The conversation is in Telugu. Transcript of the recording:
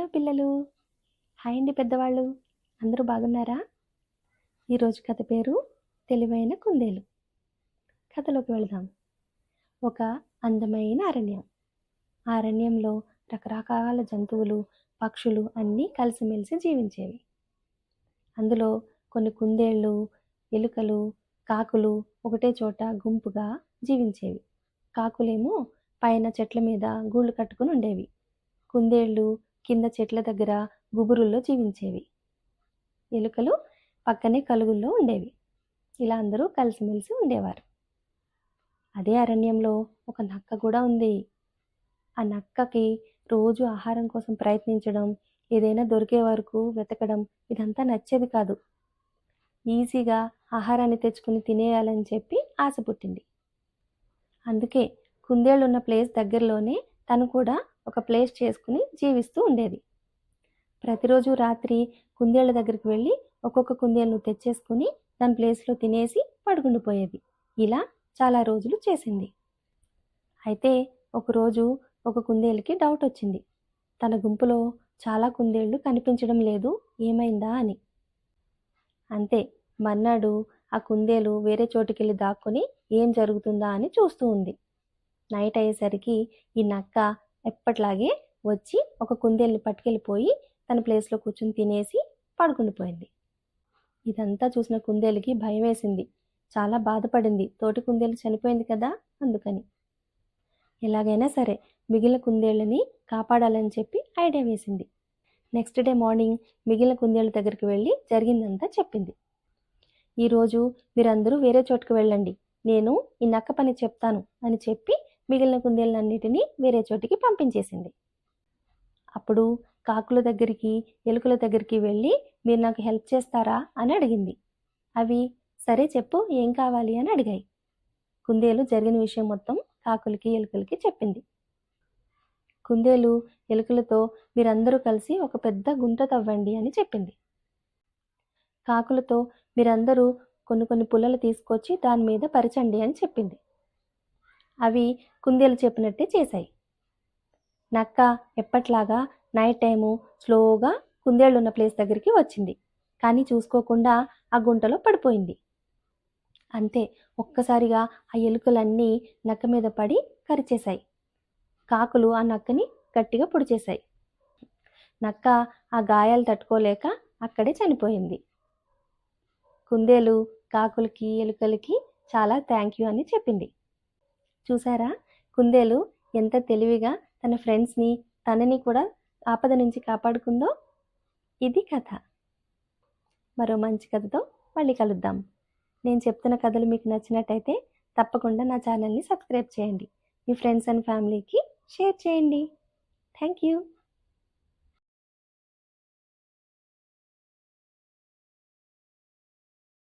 పిల్లలు. హాయ్ అండి పెద్దవాళ్ళు. అందరూ బాగున్నారా? ఈరోజు కథ పేరు తెలివైన కుందేలు. కథలోకి వెళదాం. ఒక అందమైన అరణ్యం. ఆ అరణ్యంలో రకరకాల జంతువులు పక్షులు అన్నీ కలిసిమెలిసి జీవించేవి. అందులో కొన్ని కుందేళ్ళు ఎలుకలు కాకులు ఒకటే చోట గుంపుగా జీవించేవి. కాకులేమో పైన చెట్ల మీద గూళ్ళు కట్టుకుని ఉండేవి. కుందేళ్ళు కింద చెట్ల దగ్గర గుబురుల్లో జీవించేవి. ఎలుకలు పక్కనే కలుగుల్లో ఉండేవి. ఇలా అందరూ కలిసిమెలిసి ఉండేవారు. అదే అరణ్యంలో ఒక నక్క కూడా ఉంది. ఆ నక్కకి రోజు ఆహారం కోసం ప్రయత్నించడం ఏదైనా దొరికే వరకు వెతకడం ఇదంతా నచ్చేది కాదు. ఈజీగా ఆహారాన్ని తెచ్చుకుని తినేయాలని చెప్పి ఆశ పుట్టింది. అందుకే కుందేళ్ళు ఉన్న ప్లేస్ దగ్గరలోనే తను కూడా ఒక ప్లేస్ చేసుకుని జీవిస్తూ ఉండేది. ప్రతిరోజు రాత్రి కుందేళ్ళ దగ్గరికి వెళ్ళి ఒక్కొక్క కుందేలను తెచ్చేసుకుని దాని ప్లేస్లో తినేసి పడుకుండిపోయేది ఇలా చాలా రోజులు చేసింది. అయితే ఒకరోజు ఒక కుందేలుకి డౌట్ వచ్చింది. తన గుంపులో చాలా కుందేళ్ళు కనిపించడం లేదు ఏమైందా అని. అంతే మర్నాడు ఆ కుందేలు వేరే చోటుకెళ్ళి దాక్కొని ఏం జరుగుతుందా అని చూస్తూ ఉంది. నైట్ అయ్యేసరికి ఈ నక్క ఎప్పట్లాగే వచ్చి ఒక కుందేలుని పట్టుకెళ్ళిపోయి తన ప్లేస్లో కూర్చుని తినేసి పడుకుండిపోయింది ఇదంతా చూసిన కుందేలుకి భయం వేసింది. చాలా బాధపడింది. తోటి కుందేలు చనిపోయింది కదా అందుకని. ఎలాగైనా సరే మిగిలిన కుందేళ్ళని కాపాడాలని చెప్పి ఐడియా వేసింది. నెక్స్ట్ డే మార్నింగ్ మిగిలిన కుందేళ్ళ దగ్గరికి వెళ్ళి జరిగిందంతా చెప్పింది. ఈరోజు మీరందరూ వేరే చోటుకు వెళ్ళండి. నేను ఈ నక్క పని చెప్తాను అని చెప్పి మిగిలిన కుందేళ్ళన్నిటినీ వేరే చోటికి పంపించేసింది. అప్పుడు కాకుల దగ్గరికి ఎలుకల దగ్గరికి వెళ్ళి మీరు నాకు హెల్ప్ చేస్తారా? అని అడిగింది. అవి సరే చెప్పు ఏం కావాలి? అని అడిగాయి. కుందేలు జరిగిన విషయం మొత్తం కాకులకి ఎలుకలకి చెప్పింది. కుందేలు ఎలుకలతో మీరందరూ కలిసి ఒక పెద్ద గుంట తవ్వండి అని చెప్పింది. కాకులతో మీరందరూ కొన్ని కొన్ని పుల్లలు తీసుకొచ్చి దాని మీద పరిచండి అని చెప్పింది. అవి కుందేలు చెప్పినట్టే చేశాయి. నక్క ఎప్పట్లాగా నైట్ టైము స్లోగా కుందేళ్ళు ఉన్న ప్లేస్ దగ్గరికి వచ్చింది. కానీ చూసుకోకుండా ఆ గుంటలో పడిపోయింది. అంతే ఒక్కసారిగా ఆ ఎలుకలన్నీ నక్క మీద పడి కరిచేశాయి. కాకులు ఆ నక్కని గట్టిగా పొడిచేశాయి. నక్క ఆ గాయాలు తట్టుకోలేక అక్కడే చనిపోయింది. కుందేలు కాకులకి ఎలుకలకి చాలా థ్యాంక్ యూ అని చెప్పింది. చూసారా? కుందేలు ఎంత తెలివిగా తన ఫ్రెండ్స్ని తనని కూడా ఆపద నుంచి కాపాడుకుందో ఇది కథ. మరో మంచి కథతో మళ్ళీ కలుద్దాం. నేను చెప్తున్న కథలు మీకు నచ్చినట్టయితే తప్పకుండా నా ఛానల్ని సబ్స్క్రైబ్ చేయండి. మీ ఫ్రెండ్స్ అండ్ ఫ్యామిలీకి షేర్ చేయండి. Thank you.